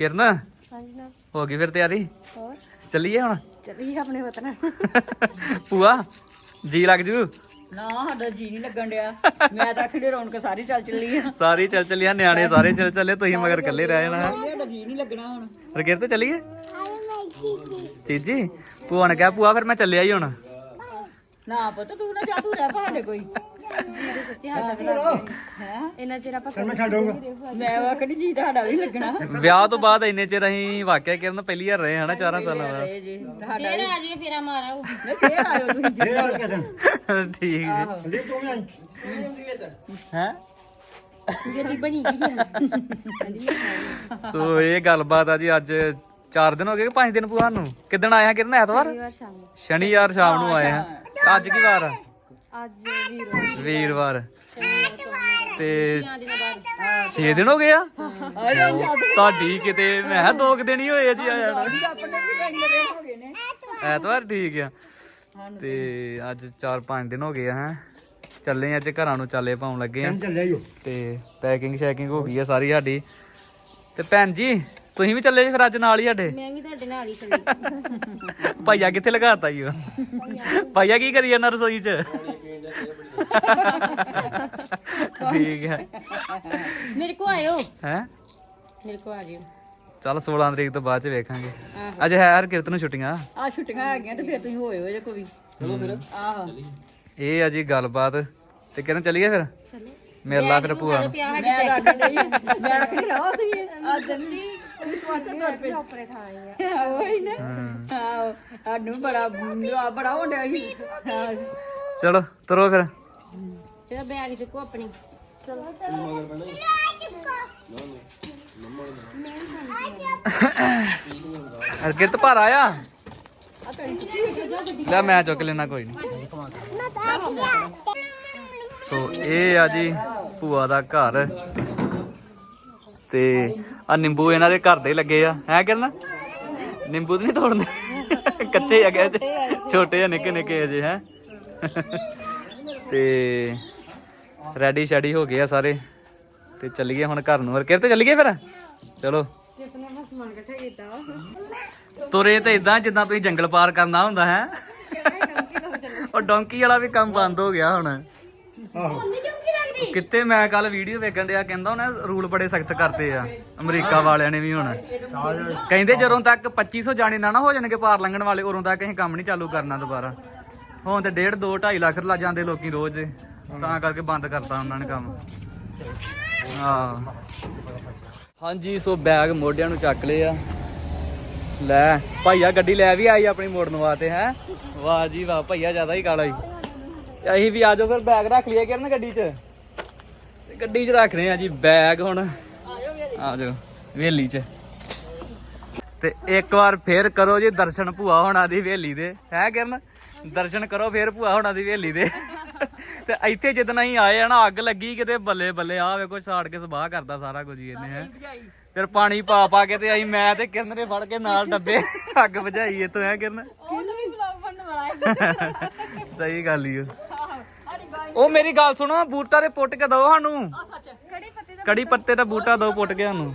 ਕਿਰਨ? ਹਾਂਜੀ ਨਾ ਹੋ ਗਈ ਫਿਰ ਤਿਆਰੀ? ਹੋਰ? ਚੱਲੀਏ ਹੁਣ? ਚੱਲੀਏ ਆਪਣੇ ਵਤਨ ਭੂਆ ਜੀ ਲੱਗ ਜੂ? ਨਾ ਸਾਡਾ ਜੀ ਨਹੀਂ ਲੱਗਣ ਡਿਆ। ਮੈਂ ਤਾਂ ਆਖੜੀ ਰੌਣਕ ਸਾਰੀ ਚੱਲ ਚੱਲੀ ਆ। ਸਾਰੀ ਚੱਲ ਚੱਲੀਆਂ ਨਿਆਣੇ ਸਾਰੇ ਚੱਲ ਚੱਲੇ ਤੁਸੀਂ ਮਗਰ ਇਕੱਲੇ ਰਹਿ ਜਾਣਾ। ਹੈ ਸਾਡਾ ਜੀ ਨਹੀਂ ਲੱਗਣਾ ਹੁਣ। ਫਿਰ ਕਿਰ ਤੇ ਚੱਲੀਏ? ਚੀਜੀ ਭੂਆ ਨੇ ਕਿਹਾ ਭੂਆ ਫਿਰ ਮੈਂ ਚੱਲਿਆ ਹੀ ਹੁਣ। ਨਾ ਪੁੱਤ ਤੂੰ ਨਾ ਜਾ ਤੂੰ ਰਹਿ ਭਾੜੇ ਕੋਈ। ਜੀ ਦੇ ਸੱਚੇ ਹੱਥ ਬਣਾ ਹੈ? ਇੰਨਾ ਚਿਰ ਆਪਾਂ ਮੈਂ ਛੱਡੂਗਾ। ਮੈਂ ਆਖੜੀ ਜੀ ਤਾਂ ਸਾਡਾ ਵੀ ਨੀ ਲੱਗਣਾ। ਵਿਆਹ ਤੋਂ ਬਾਅਦ ਇੰਨੇ ਚਿਰ ਅਸੀਂ ਵਾਕਿਆ ਕਿਰਨ ਪਹਿਲੀ ਵਾਰ ਰਹੇ ਹਨਾ 4 ਸਾਲਾਂ ਬਾਅਦ। ਇਹ ਜੀ ਸਾਡਾ ਫੇਰ ਆ ਜਾਈਏ ਫੇਰਾ ਮਾਰਾਓ ਨਹੀਂ ਫੇਰ ਆਇਓ ਤੁਸੀਂ ਫੇਰ ਆ ਕੇ ਦਿਨ ਠੀਕ ਜੀ। ਸੰਦੀਪ ਤੂੰ ਵੀ ਆਈ। ਹੈ? ਜੇ ਜੀ ਬਣੀ ਗਈ ਸੋ ਇਹ ਗੱਲਬਾਤ ਆ ਜੀ ਅੱਜ 4 ਦਿਨ ਹੋ ਗਏ ਕਿ 5 ਦਿਨ ਭੂਆ ਨੂੰ ਕਿਦਣ ਆਇਆ ਕਿਰਨ? ਐਤਵਾਰ? ਸ਼ਨੀਵਾਰ ਸ਼ਾਮ ਨੂੰ। ਆਏ ਆ ਅੱਜ ਕੀ ਵਾਰ ਆ? ਅੱਜ ਵੀਰਵਾਰ। ਤੇ ਛੀਆਂ ਦਿਨਾਂ ਬਾਅਦ। 6 ਦਿਨ ਹੋ ਗਏ ਆ? ਤੁਹਾਡੀ ਕਿਤੇ ਮੈਂ ਕਿਹਾ ਦੋ ਕੁ ਦਿਨ ਹੀ ਹੋਏ ਆ ਜੀ ਗਏ ਨੇ। ਐਤਵਾਰ ਠੀਕ ਆ। ਤੇ ਅੱਜ 4-5 ਦਿਨ ਹੋ ਗਏ ਆ ਹੈ। ਚੱਲੇ ਅੱਜ ਘਰਾਂ ਨੂੰ ਚਾਲੇ ਪਾਉਣ ਲੱਗੇ ਆ। ਤੇ ਪੈਕਿੰਗ ਸ਼ੈਕਿੰਗ ਹੋ ਗਈ ਆ ਸਾਰੀ ਸਾਡੀ। ਤੇ ਭੈਣ ਜੀ ਤੁਸੀਂ ਵੀ ਚੱਲੇ ਜੀ ਫਿਰ ਅੱਜ ਨਾਲ ਹੀ ਸਾਡੇ? ਮੈਂ ਵੀ ਤੁਹਾਡੇ ਨਾਲ ਹੀ ਚੱਲੀ। ਭਾਈਆ ਕਿੱਥੇ ਲਗਾਤਾ ਈ ਉਹ ਭਾਈਆ ਕੀ ਕਰੀ ਜਾਂਦਾ ਰਸੋਈ 'ਚ? ਠੀਕ ਹੈ। ਮੇਰੇ ਕੋ ਆਇਓ। ਹੈ? ਮੇਰੇ ਕੋ ਆ ਜਿਓ। ਚੱਲ 16 ਤਰੀਕ ਤੋਂ ਬਾਅਦ ਚ ਵੇਖਾਂਗੇ। ਅੱਜ ਹੈ ਹਰ ਕਿਰਤ ਨੂੰ ਛੁੱਟੀਆਂ। ਆ ਛੁੱਟੀਆਂ ਆ ਗਈਆਂ ਤੇ ਫੇਰ ਤੁਸੀਂ ਹੋਏ ਹੋ ਜੇ ਕੋਈ। ਚਲੋ ਫਿਰ। ਆਹ। ਇਹ ਆ ਜੀ ਗੱਲਬਾਤ। ਤੇ ਕਿਰਨ ਚੱਲੀਏ ਫਿਰ? ਚਲੋ ਮੇਰ ਲਾ ਫਿਰ ਭੂਆ। ਨੂੰ। ਮੈਂ ਰੱਖ ਲਈ ਮੈਂ ਰੱਖ ਲਈ ਰਹੋ ਤੁਸੀਂ। ਨਹੀਂ। ਤੁਸੀਂ ਸਵਾਚ ਤੁਰ ਪਏ। ਨਾ ਹਾਂ ਹਾਂ ਚਲੋ ਬੈਗ ਚੁੱਕੋ ਆਪਣੀ। ਚਲੋ। ਹਰ ਕਿਰਤ ਭਰ ਆਇਆ? ਲੈ ਮੈਂ ਚੁੱਕ ਲੈਣਾ ਕੋਈ ਨਹੀਂ ਸੋ ਇਹ ਆ ਜੀ ਭੂਆ ਦਾ ਘਰ। ਤੇ ਆ ਨਿੰਬੂ ਇਹਨਾਂ ਦੇ ਘਰ ਦੇ ਲੱਗੇ ਆ। ਹੈ ਕਿਰਨ? ਨਿੰਬੂ ਤੇ ਨਹੀਂ ਤੋੜਦੇ? ਕੱਚੇ ਹੈਗੇ ਤੇ ਛੋਟੇ ਆ ਨਿੱਕੇ ਨਿੱਕੇ ਅਜੇ ਹੈ। ਤੇ ਰੈਡੀ ਸ਼ੈਡੀ ਹੋ ਗਏ ਆ ਸਾਰੇ। ਤੇ ਚੱਲੀਏ ਹੁਣ ਘਰ ਨੂੰ। ਹੋਰ ਕਿਰਤ ਚੱਲੀਏ ਫਿਰ? ਚਲੋ। ਕਿਤਨਾ ਮੈਂ ਸਮਾਨ ਇਕੱਠਾ ਕੀਤਾ ਤੁਰੇ ਤੇ ਇਦਾਂ ਜਿੱਦਾਂ ਤੁਸੀਂ ਜੰਗਲ ਪਾਰ ਕਰਨਾ ਹੁੰਦਾ ਹੈ? ਉਹ ਡੋਂਕੀ ਵਾਲਾ ਵੀ ਕੰਮ ਬੰਦ ਹੋ ਗਿਆ ਹੁਣ। ਉਹਨੇ ਕਿਉਂ ਕੀ ਲੱਗਦੀ ਕਿਤੇ ਮੈਂ ਕੱਲ ਵੀਡੀਓ ਵੇਖਣ ਡਿਆ ਕਹਿੰਦਾ ਉਹਨੇ ਰੂਲ ਬੜੇ ਸਖਤ ਕਰਤੇ ਆ ਅਮਰੀਕਾ ਵਾਲਿਆਂ ਨੇ ਵੀ ਹੁਣ। ਕਹਿੰਦੇ ਜਦੋਂ ਤੱਕ 2500 ਜਾਣੇ ਨਾ ਨਾ ਹੋ ਜਾਣਗੇ ਪਾਰ ਲੰਘਣ ਵਾਲੇ ਉਦੋਂ ਤੱਕ ਅਸੀਂ ਕੰਮ ਨਹੀਂ ਚਾਲੂ ਕਰਨਾ ਦੁਬਾਰਾ। ਹੁਣ ਤੇ 1.5 2 2.5 ਲੱਖ ਲਾ ਜਾਂਦੇ ਲੋਕੀ ਰੋਜ਼। ਦੇ ਤਾਂ ਕਰਕੇ ਬੰਦ ਕਰਤਾ ਉਹਨਾਂ ਨੇ ਕੰਮ। ਹਾਂ। ਹਾਂਜੀ, ਸੋ ਬੈਗ ਮੋਢਿਆਂ ਨੂੰ ਚੱਕ ਲਏ ਆ। ਲੈ, ਭਾਈਆ ਗੱਡੀ ਲੈ ਵੀ ਆਈ ਆਪਣੀ ਮੋੜਨ ਵਾਸਤੇ, ਹੈ? ਵਾਹ ਜੀ ਵਾਹ, ਭਾਈਆ ਜ਼ਿਆਦਾ ਹੀ ਕਾਲਾ ਹੀ ਅਸੀਂ ਵੀ ਆਜੋ ਫਿਰ ਬੈਗ ਰੱਖ ਲਈਏ ਕਿਰਨ ਗੱਡੀ 'ਚ। ਗੱਡੀ 'ਚ ਰੱਖਨੇ ਆ ਜੀ ਬੈਗ ਹੁਣ। ਆਜੋ ਵੇਲੀ 'ਚ। ਤੇ ਇੱਕ ਵਾਰ ਫੇਰ ਕਰੋ ਜੀ ਦਰਸ਼ਨ ਭੂਆ ਹੋਣਾ ਦੀ ਵੇਲੀ ਦੇ। ਹੈ ਕਿਰਨ? ਦਰਸ਼ਨ ਕਰੋ ਫੇਰ ਭੂਆ ਹੋਣਾ ਦੀ ਵੇਲੀ ਦੇ। ਤੇ ਇੱਥੇ ਜਿੱਦਣ ਅਸੀਂ ਆਏ ਆ ਨਾ ਅੱਗ ਲੱਗੀ ਕਿਤੇ ਬੱਲੇ ਬੱਲੇ ਆ ਵੇਖੋ ਸਾੜ ਕੇ ਸਵਾਹ ਕਰਦਾ ਸਾਰਾ ਕੁਝ ਇਹਨੇ ਹੈ। ਫਿਰ ਪਾਣੀ ਪਾ ਪਾ ਕੇ ਤੇ ਅਸੀਂ ਮੈਂ ਤੇ ਕਿਰਨ ਨੇ ਫੜ ਕੇ ਨਾਲ ਡੱਬੇ ਅੱਗ ਬੁਝਾਈ ਇਤੋਂ ਹੈ ਕਿਰਨ? ਸਹੀ ਗੱਲ ਹੀ ਉਹ ਮੇਰੀ ਗੱਲ ਸੁਣੋ ਬੂਟਾ ਦੇ ਪੁੱਟ ਕੇ ਦੋ ਸਾਨੂੰ। ਕੜੀ ਪੱਤੇ ਦਾ ਬੂਟਾ। ਦੋ ਪੁੱਟ ਕੇ ਸਾਨੂੰ।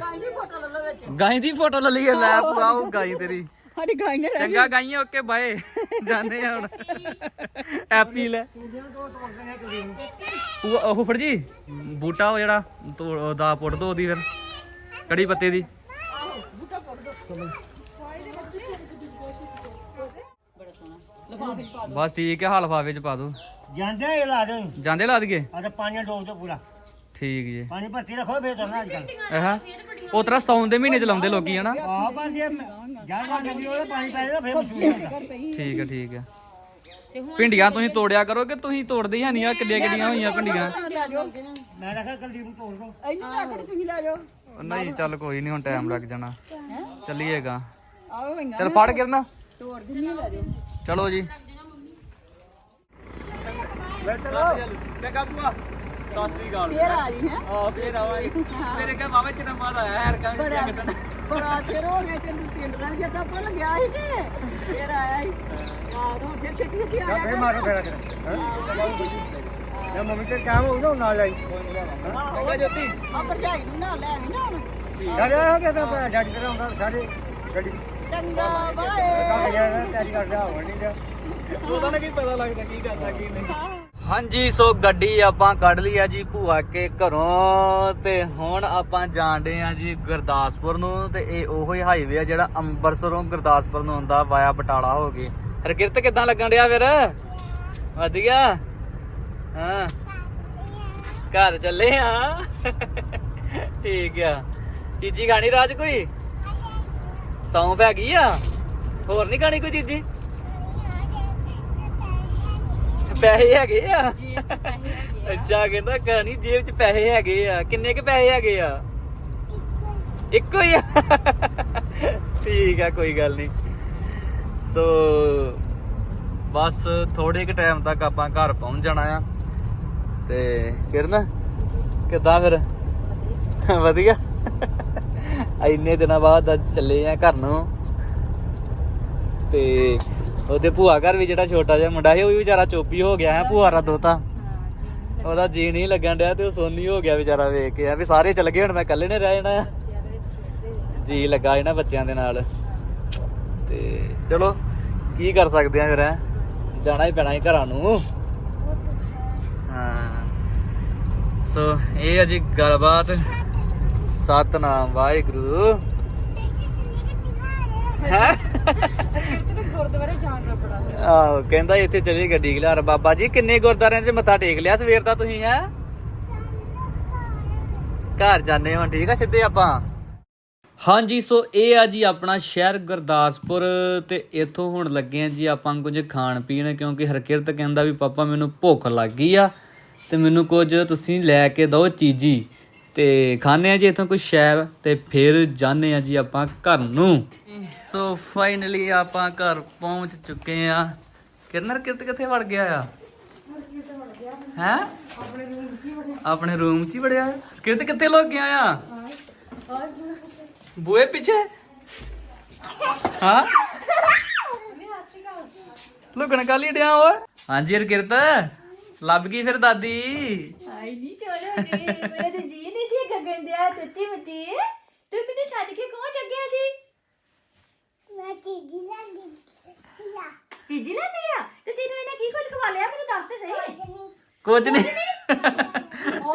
ਗਾਈ ਦੀ ਫੋਟੋ ਲੈ ਲਈਏ ਲੈ ਪੁਆਓ ਗਾਈ ਤੇਰੀ। ਸਾਡੀ ਗਾਈ ਨੇ ਚੰਗਾ ਗਾਈਆਂ ਓਕੇ ਬਾਏ। ਜਾਂਦੇ ਆ ਹੁਣ। ਹੈਪੀ ਲੈ ਉਹ ਉਹ ਫੜ ਜੀ ਬੂਟਾ ਉਹ ਜਿਹੜਾ ਦਾ ਪੁੱਟ ਦੋ ਉਹਦੀ ਫਿਰ ਕੜੀ ਪੱਤੇ ਦੀ। ਬਸ ਠੀਕ ਹੈ ਹਲਫਾ ਵਿੱਚ ਪਾ ਦੋ। ਜਾਂਦੇ ਇਹ ਲਾ ਦੇ ਜਾਂਦੇ ਲਾ ਦਈਏ? ਆ ਤਾਂ ਪਾਣੀ ਡੋਲ ਤੋਂ ਪੂਰਾ। ਠੀਕ ਜੀ। ਪਾਣੀ ਭਰਤੀ ਰੱਖੋ ਫੇਰ ਤੁਰਨਾ ਅੱਜ ਕੱਲ ਆਹ ਉਹ ਤਰ੍ਹਾਂ ਸੌਣ ਦੇ ਮਹੀਨੇ ਚ ਲਾਉਂਦੇ ਲੋਕੀ ਹਨਾ? ਆਹ ਬੰਦੇ ਜੜ ਲਾ ਨਦੀ ਉਹਦਾ ਪਾਣੀ ਪੈ ਜਾਂਦਾ ਫੇਰ ਮਸ਼ਹੂਰ ਹੁੰਦਾ। ਠੀਕ ਹੈ ਠੀਕ ਹੈ। ਭਿੰਡੀਆਂ ਤੁਸੀਂ ਤੋੜਿਆ ਕਰੋ ਕਿ ਤੁਸੀਂ ਤੋੜਦੇ ਹੀ ਨਹੀਂ ਆ ਕਿੱਡੀਆਂ ਕਿੱਡੀਆਂ ਹੋਈਆਂ ਭਿੰਡੀਆਂ? ਮੈਂ ਰੱਖਿਆ ਕੁਲਦੀਪ ਨੂੰ ਤੋੜ ਦੋ। ਇਹਨੂੰ ਆਖੜੀ ਤੁਸੀਂ ਲੈ ਜਾਓ। ਉਹ ਨਹੀਂ ਚੱਲ ਕੋਈ ਨਹੀਂ ਹੁਣ ਟਾਈਮ ਲੱਗ ਜਾਣਾ। ਚੱਲੀਏਗਾ। ਆਓ ਵਈਆਂ ਚੱਲ ਫੜ ਗਿਰਨਾ। ਤੋੜ ਦਿੰਨੀ ਲੈ ਜਾਓ। ਚਲੋ ਜੀ। ਚੰਗਾ ਬੂਆ ਸਤਿ ਸ੍ਰੀ ਅਕਾਲ ਫੇਰ ਆ ਰਹੀ ਹੈ। ਆ ਫੇਰ ਆਵਾਂਗੇ ਮੇਰੇ ਕਾ ਬਾਬਾ ਚਨਾ ਮਾਦਾ ਆਇਆ ਯਾਰ ਕੰਮ ਬੜਾ ਬੜਾ ਚਿਰ ਹੋ ਗਿਆ ਤੈਨੂੰ ਪਿੰਡ ਦਾ ਵੀ ਜੱਟਾ ਭੁੱਲ ਗਿਆ ਸੀ ਤੇ। ਫੇਰ ਆਇਆ ਸੀ। ਆਹ ਤਾਂ ਫਿਰ ਛੇਤੀ ਛੇਤੀ ਆਇਆ ਫੇਰ ਮਾਰੋ ਫੇਰ ਇਹ ਮੰਮੀ ਤੇ ਕੰਮ ਹੋਊ ਨਾ ਉਹ ਨਾਲ ਆਈ। ਚੰਗਾ ਜੋਤੀ। ਆ ਭਰਜਾਈ ਨੂੰ ਨਾ ਲੈ ਆਵੀਂ ਨਾ ਹੁਣ। ਯਾਰ ਇਹ ਕਿ ਤਾਂ ਡੱਡ ਕਰਾਉਂਦਾ ਸਾਰੇ ਗੱਡੀ ਚੰਗਾ ਬਾਏ। ਕੰਮ ਗਿਆ ਤਿਆਰੀ ਕਰਦਾ ਹੋਣ ਗਿਆ ਉਹਦਾ ਨਾ ਕੀ ਪਤਾ ਲੱਗਦਾ ਕੀ ਕਰਦਾ ਕੀ ਨਹੀਂ। ਹਾਂਜੀ, ਸੋ ਗੱਡੀ ਆਪਾਂ ਕੱਢ ਲਈ ਆ ਜੀ ਭੂਆ ਕੇ ਘਰੋਂ ਤੇ ਹੁਣ ਆਪਾਂ ਜਾਣਦੇ ਆ ਜੀ ਗੁਰਦਾਸਪੁਰ ਨੂੰ ਤੇ ਇਹ ਉਹੋ ਹੀ ਹਾਈਵੇ ਆ ਜਿਹੜਾ ਅੰਮ੍ਰਿਤਸਰੋਂ ਗੁਰਦਾਸਪੁਰ ਨੂੰ ਹੁੰਦਾ ਵਾਇਆ ਬਟਾਲਾ ਹੋ ਕੇ ਹਰਕਿਰਤ, ਕਿਦਾਂ ਲੱਗਣ ਡਿਆ ਫਿਰ? ਵਧੀਆ? ਹਾਂ। ਘਰ ਚੱਲੇ ਆ? ਠੀਕ ਆ। ਚੀਜੀ ਖਾਣੀ ਰਾਜ ਕੋਈ? ਸੌਂਫ ਹੈਗੀ ਆ? ਹੋਰ ਨਹੀਂ ਖਾਣੀ ਕੋਈ ਚੀਜੀ? ਪੈਸੇ ਹੈਗੇ ਆ? ਅੱਛਾ ਕਹਿੰਦਾ ਕਹਾਣੀ ਜੇਬ 'ਚ ਪੈਸੇ ਹੈਗੇ ਆ। ਕਿੰਨੇ ਕ ਪੈਸੇ ਹੈਗੇ ਆ? ਇੱਕੋ ਹੀ ਆ। ਠੀਕ ਆ ਕੋਈ ਗੱਲ ਨਹੀਂ। ਸੋ ਬਸ ਥੋੜੇ ਕ ਟਾਈਮ ਤੱਕ ਆਪਾਂ ਘਰ ਪਹੁੰਚ ਜਾਣਾ ਆ। ਤੇ ਕਿਰਨ ਕਿੱਦਾਂ ਫਿਰ? ਵਧੀਆ। ਇੰਨੇ ਦਿਨਾਂ ਬਾਅਦ ਅੱਜ ਚੱਲੇ ਆ ਘਰ ਨੂੰ। ਤੇ ਉਹਦੇ ਭੂਆ ਘਰ ਵੀ ਜਿਹੜਾ ਛੋਟਾ ਜਿਹਾ ਮੁੰਡਾ ਸੀ ਉਹ ਵੀ ਵਿਚਾਰਾ ਚੋਪੀ ਹੋ ਗਿਆ ਹੈ ਭੂਆ ਦਾ ਦੋਤਾ। ਉਹਦਾ ਜੀ ਨਹੀਂ ਲੱਗਣ ਡਿਆ ਤੇ ਉਹ ਸੋਨੀ ਹੋ ਗਿਆ ਵਿਚਾਰਾ ਵੇਖ ਕੇ। ਆ ਵੀ ਸਾਰੇ ਚਲ ਗਏ ਹੁਣ ਮੈਂ ਇਕੱਲੇ ਨੇ ਰਹਿ ਜਾਣਾ ਜੀ ਲੱਗਾ ਇਹਨਾਂ ਬੱਚਿਆਂ ਦੇ ਨਾਲ। ਤੇ ਚਲੋ ਕੀ ਕਰ ਸਕਦੇ ਆ ਫਿਰ ਹੈਂ? ਜਾਣਾ ਹੀ ਪੈਣਾ ਹੀ ਘਰਾਂ ਨੂੰ। ਹਾਂ। ਸੋ ਇਹ ਆ ਜੀ ਗੱਲਬਾਤ। ਸਤਨਾਮ ਵਾਹਿਗੁਰੂ। ਹੈ ਕਿਤੇ ਗੁਰਦੁਆਰੇ ਜਾਣ ਦਾ ਬੜਾ ਆਹੋ, ਕਹਿੰਦਾ ਇੱਥੇ ਚਲੀ ਗੱਡੀ ਖਿਲਾਰ ਬਾਬਾ ਜੀ, ਕਿੰਨੇ ਗੁਰਦਾਰਿਆਂ 'ਚ ਮੱਥਾ ਟੇਕ ਲਿਆ ਸਵੇਰ ਦਾ ਤੁਸੀਂ, ਹੈ? ਘਰ ਜਾਂਦੇ ਹਾਂ ਠੀਕ ਆ ਸਿੱਧੇ ਆਪਾਂ? ਹਾਂਜੀ, ਸੋ ਇਹ ਆ ਜੀ ਆਪਣਾ ਸ਼ਹਿਰ ਗੁਰਦਾਸਪੁਰ ਤੇ ਇੱਥੋਂ ਹੁਣ ਲੱਗੇ ਆ ਜੀ ਆਪਾਂ ਕੁਝ ਖਾਣ ਪੀਣ, ਕਿਉਂਕਿ ਹਰਕਿਰਤ ਕਹਿੰਦਾ ਵੀ, ਪਾਪਾ, ਮੈਨੂੰ ਭੁੱਖ ਲੱਗ ਗਈ ਆ ਤੇ ਮੈਨੂੰ ਕੁਝ ਤੁਸੀਂ ਲੈ ਕੇ ਦਿਓ ਚੀਜੀ ਤੇ ਖਾਣੇ ਆ ਜੀ ਇੱਥੋਂ ਕੁਝ ਸ਼ੈਵ ਤੇ ਫਿਰ ਜਾਣੇ ਆ ਜੀ ਆਪਾਂ ਘਰ ਨੂੰ। ਸੋ ਫਾਈਨਲੀ ਆਪਾਂ ਘਰ ਪਹੁੰਚ ਚੁੱਕੇ ਆ ਕਿਰਨਰ ਕਿਰਤ ਕਿੱਥੇ ਵੜ ਗਿਆ ਆ? ਹੈ? ਆਪਣੇ ਰੂਮ 'ਚ ਹੀ ਵੜਿਆ ਕਿਰਤ ਕਿੱਥੇ ਲੁੱਕ ਗਿਆ ਆ? ਬੂਏ ਪਿੱਛੇ? ਹਾਂ? ਲੁਕਣ ਕਾਲੀ ਡਿਆ ਓਏ? ਹਾਂਜੀ ਹਰਕਿਰਤ ਲੱਭ ਗਈ ਫਿਰ ਦਾਦੀ। ਆਈ ਨਹੀਂ ਚੋਲੋ ਮੇਰੇ ਤੇ ਜੀ ਨਹੀਂ ਜੀ ਗਗਨ ਦਿਆ ਸੱਚੀ ਮੁੱਚੀ ਤੂੰ ਮੈਨੂੰ ਛੱਡ ਕੇ ਕਿਉਂ ਚੱਗਿਆ ਸੀ? ਮੈਂ ਚੀਜ਼ੀ ਲੈਂਦੀ ਤੀਜੀ ਲੈਂਦੀ ਆ। ਤੇ ਤੈਨੂੰ ਇਹਨੇ ਕੀ ਕੁਝ ਖਵਾ ਲਿਆ? ਮੈਨੂੰ ਦੱਸ ਤੇ ਸਹੀ। ਕੁਝ ਨਹੀਂ।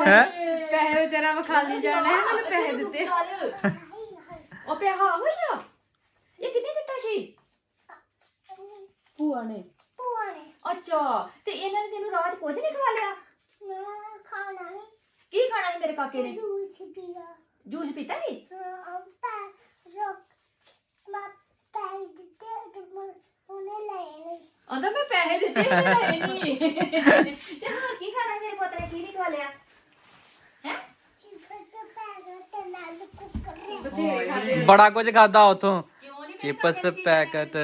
ਹੈ? ਪੈਸੇ ਵਿਚਾਰਾ ਵਿਖਾਲੀ ਜਾਣਾ ਹੈ ਮੈਨੂੰ ਪੈਸੇ ਦਿੱਤੇ। ਚੱਲ ਉਹ ਪਿਆ ਹਾਂ ਹੋਈ ਆ। ਇਹ ਕਿੰਨੇ ਦਿੱਤਾ ਸੀ? ਭੂਆ ਨੇ। ਨੇ। ਅੱਛਾ ਤੇ ਇਹਨਾਂ ਨੇ ਤੈਨੂੰ ਰਾਤ ਕੁਝ ਨਹੀਂ ਖਵਾ ਲਿਆ? ਮੈਂ ਖਾਣਾ ਨਹੀਂ। ਕੀ ਖਾਣਾ ਸੀ ਮੇਰੇ ਕਾਕੇ ਨੇ? ਜੂਸ ਪੀਆ। ਜੂਸ ਪੀਤਾ ਸੀ? ਅੰਪਾ ਰੋਕ ਮੈਂ ਪੈਸੇ ਦਿੱਤੇ ਤੇ ਮੈਂ ਉਹਨੇ ਲਏ ਨਹੀਂ ਆਂਦਾ ਮੈਂ ਪੈਸੇ ਦਿੱਤੇ ਲਏ ਨਹੀਂ ਤੇ ਹੋਰ ਕੀ ਖਾਣਾ ਮੇਰੇ ਪੁੱਤ ਨੇ ਕੀ ਨਹੀਂ ਖਵਾ ਲਿਆ? ਹੈ? ਚਿਪਸ ਪੈਸੇ ਤੇ ਨਾਲ ਕੁੱਕਰ ਬੜਾ ਕੁਝ ਖਾਦਾ ਉਥੋਂ। ਕਿਉਂ ਨਹੀਂ ਚਿਪਸ ਪੈਕਟ।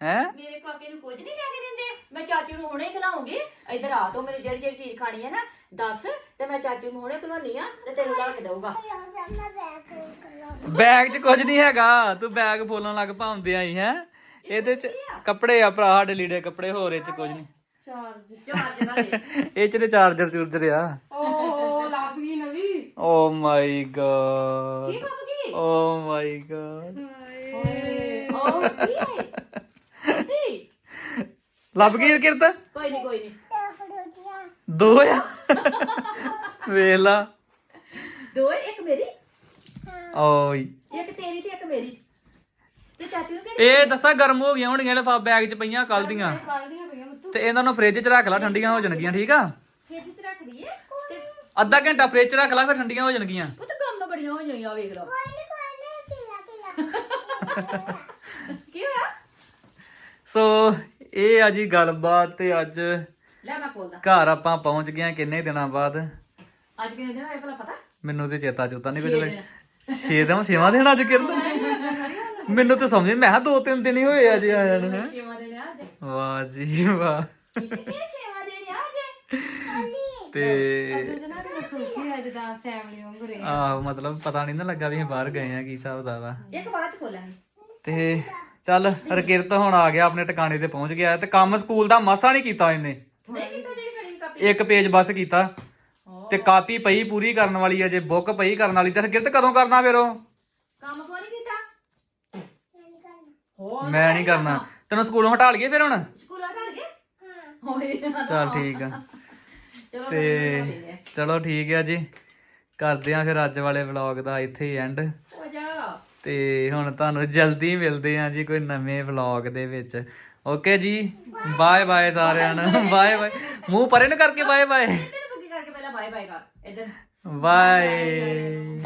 ਹੈ? ਮੇਰੇ ਕਾਕੇ ਨੂੰ ਕੁਝ ਨਹੀਂ ਲੈ ਕੇ ਦਿੰਦੇ। ਮੈਂ ਚਾਚੂ ਨੂੰ ਹੁਣੇ ਖਿਲਾਉਂਗੀ। ਇੱਧਰ ਆ ਤੂੰ ਮੈਨੂੰ ਜਿਹੜੀ ਜਿਹੜੀ ਚੀਜ਼ ਖਾਣੀ ਹੈ ਨਾ ਦੱਸ ਤੇ ਮੈਂ ਚਾਚੂ ਨੂੰ ਹੁਣੇ ਖਿਲਾਉਣੀ ਆ ਤੇ ਤੈਨੂੰ ਲਾ ਕੇ ਦਊਗਾ। ਬੈਗ 'ਚ ਕੁਝ ਨਹੀਂ ਹੈਗਾ ਤੂੰ ਬੈਗ ਫੋਲਣ ਲੱਗ ਪਾਉਂਦੇ ਆਈ ਹੈ। ਇਹਦੇ 'ਚ ਕੱਪੜੇ ਆ ਭਰਾ ਸਾਡੇ ਲੀੜੇ ਕੱਪੜੇ ਹੋਰ ਇਹ 'ਚ ਕੁਝ ਨਹੀਂ। ਚਾਰਜ ਚਾਰਜ ਵਾਲੇ। ਇਹ 'ਚ ਤੇ ਚਾਰਜਰ ਚੂਰਜਰ ਆ। ਓਹ ਲੱਭ ਗਈ ਨਵੀਂ। ਓ ਮਾਈ ਗॉड ਕੀ ਬਾਬੂ ਕੀ ਓ ਮਾਈ ਗॉड ਉਹ ਕੀ ਹੈ ਕੀ ਲੱਭ ਗਈ ਕਿਰਤ? ਕੋਈ ਨਹੀਂ ਕੋਈ ਨਹੀਂ ਦੋ ਆ। ਵੇਖ ਲਾ। ਦੋ ਇੱਕ ਮੇਰੀ। ਓਏ। ਇੱਕ ਤੇਰੀ ਤੇ ਇੱਕ ਮੇਰੀ। ਤੇ ਚਾਚੂ ਨੂੰ ਕਿਹੜੀ ਇਹ ਦੱਸਾਂ ਗਰਮ ਹੋ ਗਈਆਂ ਹੋਣਗੀਆਂ ਲਫਾ ਬੈਗ 'ਚ ਪਈਆਂ ਕੱਲ ਦੀਆਂ। ਕੱਲ ਦੀਆਂ ਪਈਆਂ ਮੁੱਤੂ ਤੇ ਇਹਨਾਂ ਨੂੰ ਫ੍ਰਿਜ 'ਚ ਰੱਖ ਲੈ ਠੰਡੀਆਂ ਹੋ ਜਾਣਗੀਆਂ ਠੀਕ ਆ? ਖੇਤ ਚ ਰੱਖ ਦਈਏ ਤੇ ਅੱਧਾ ਘੰਟਾ ਫ੍ਰਿਜ 'ਚ ਰੱਖ ਲੈ ਫਿਰ ਠੰਡੀਆਂ ਹੋ ਜਾਣਗੀਆਂ। ਉਹ ਤਾਂ ਕੰਮ ਬੜੀਆਂ ਹੋਈਆਂ ਆ ਵੇਖ ਲਓ ਕੋਈ ਨਹੀਂ ਕੋਈ ਨਹੀਂ ਪੀਲਾ ਪੀਲਾ। ਕੀ ਹੋਇਆ? ਸੋ ਇਹ ਆ ਜੀ ਗੱਲਬਾਤ ਤੇ ਅੱਜ ਲੈ ਮੈਂ ਖੋਲਦਾ। ਘਰ ਆਪਾਂ ਪਹੁੰਚ ਗਏ ਹਾਂ ਕਿੰਨੇ ਦਿਨਾਂ ਬਾਅਦ? ਅੱਜ ਕਿੰਨੇ ਦਿਨ ਹੋਏ ਭਲਾ ਪਤਾ? ਮੈਨੂੰ ਤੇ ਚੇਤਾ ਚੁਤਾ ਨਹੀਂ ਕੁਝ ਛੇ ਦਿਨ। ਛੇਵਾਂ ਦਿਨ ਅੱਜ ਕਿਰਨ ਮੈਨੂੰ ਤਾਂ ਸਮਝ ਮੈਂ ਕਿਹਾ ਦੋ ਤਿੰਨ ਦਿਨ ਹੀ ਹੋਏ ਅੱਜ ਆਇਆ ਨੂੰ ਹੈਂ। ਛੇਵਾਂ ਦਿਨ ਆ ਅੱਜ। ਵਾਹ ਜੀ ਵਾਹ। ਛੇਵਾਂ ਦਿਨ ਆ ਅੱਜ। ਤੇ ਆਹ ਮਤਲਬ ਪਤਾ ਨਹੀਂ ਨਾ ਲੱਗਾ ਵੀ ਅਸੀਂ ਬਾਹਰ ਗਏ ਆ ਕੀ ਹਿਸਾਬ ਦਾ ਵਾ ਇੱਕ ਬਾਅਦ ਖੋਲਾਂਗੇ। ਤੇ ਚੱਲ ਰਕਿਰਤ ਹੁਣ ਆ ਗਿਆ ਆਪਣੇ ਟਿਕਾਣੇ ਤੇ ਪਹੁੰਚ ਗਿਆ। ਤੇ ਕੰਮ ਸਕੂਲ ਦਾ ਮਸਾ ਨਹੀਂ ਕੀਤਾ ਇਹਨੇ। ਨਹੀਂ ਕੀਤਾ ਜਿਹੜੀ ਖੜੀ ਕਾਪੀ ਇੱਕ ਪੇਜ ਬਸ ਕੀਤਾ ਤੇ ਕਾਪੀ ਪਈ ਪੂਰੀ ਕਰਨ ਵਾਲੀ ਆ ਜੇ ਬੁੱਕ ਪਈ ਕਰਨ ਵਾਲੀ ਤੇ ਕਿਰਤ ਕਦੋਂ ਕਰਨਾ ਫਿਰ ਉਹ? ਕੰਮ ਕੋਈ ਨਹੀਂ ਕੀਤਾ? ਹੋਰ ਮੈਂ ਨਹੀਂ ਕਰਨਾ। ਤੈਨੂੰ ਸਕੂਲੋਂ ਹਟਾ ਲਈਏ ਫਿਰ ਹੁਣ? ਸਕੂਲ ਹਟਾ ਗਏ ਹਾਂ। ਹੋਏ ਚਲ ਠੀਕ ਆ। ਚਲੋ ਤੇ ਚਲੋ ਠੀਕ ਆ ਜੀ। ਕਰਦੇ ਆ ਫਿਰ ਅੱਜ ਵਾਲੇ ਵਲੌਗ ਦਾ ਇੱਥੇ ਐਂਡ ਹੋ ਜਾ। ਤੇ ਹੁਣ ਤੁਹਾਨੂੰ ਜਲਦੀ ਮਿਲਦੇ ਆ ਜੀ ਕੋਈ ਨਵੇਂ ਵਲੌਗ ਦੇ ਵਿੱਚ। ਓਕੇ ਜੀ। ਬਾਏ ਬਾਏ ਸਾਰਿਆਂ ਨੂੰ। ਬਾਏ ਬਾਏ ਮੂੰਹ ਪਰੇ ਨੂੰ ਕਰਕੇ ਬਾਏ ਬਾਏ ਕਰਕੇ ਪਹਿਲਾਂ ਬਾਏ ਬਾਏ ਕਰ। ਇਧਰ। ਬਾਏ